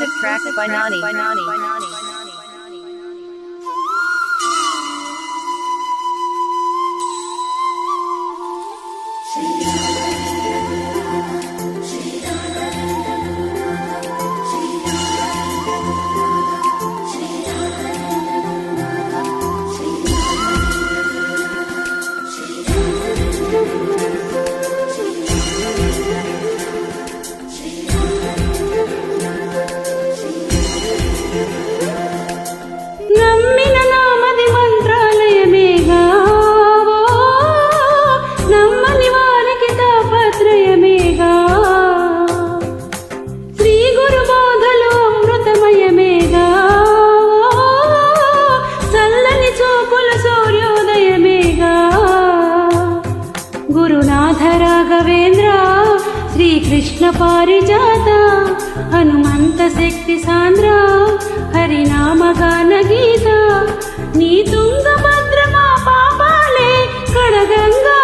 exclusive by Nani. By Nani. By Nani. Krishna పారిజాత హనుమంత శక్తి సాంద్ర హరినామ గాన గీత. నీ తుంగభద్ర మా పాపాలే కడగంగా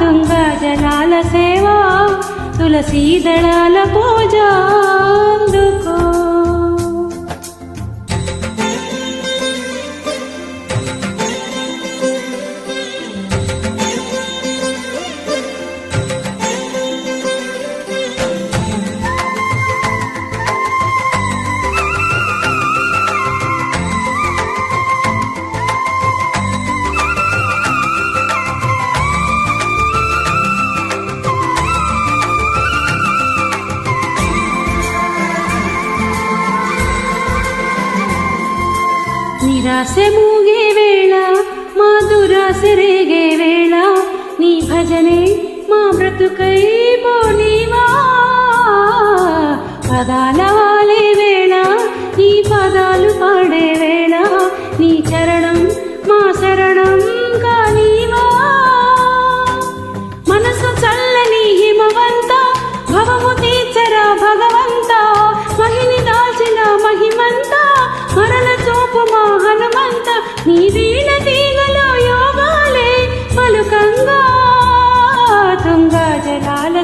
తుంగ జలాల సేవ తులసీ దళాల పూజ. నిరాశ మూగే వేళ మా దురాశ రేగే వేళ నీ భజనే మా బ్రతుకై పోనీవా పదాల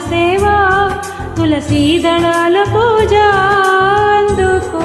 సేవ తులసీ దళాల పూజ అందుకో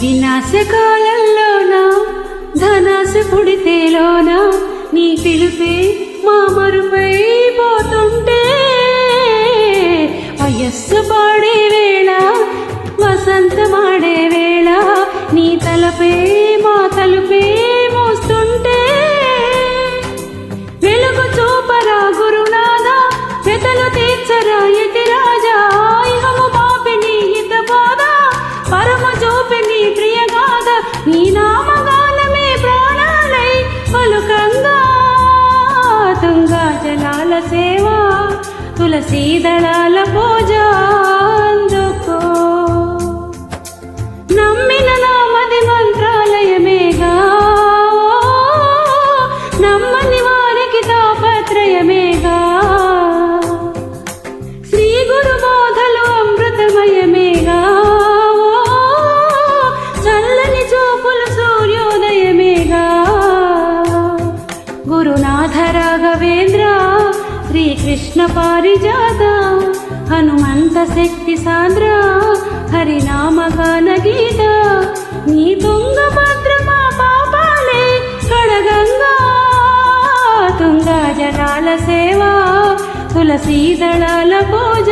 వినాశకాలంలోనా? ధనాశ పుడితేలోనా నీ పిలుపే మా మరుపై పోతుంటే. వయస్సు పాడే వేళ వసంతమాడే వేళ నీ తలపే మా తలుపే నీ నామగానమే ప్రాణాలై పలుకంగా తుంగా జలాల సేవ తులసీ దళాల పూజ కృష్ణ పారిజాత హనుమంత శక్తి సాంద్ర హరినామగాన గీత. నీ తుంగ భద్రమా పాపాలే కడగంగా. తుంగ జనాల సేవ తులసీ దళాల పూజ.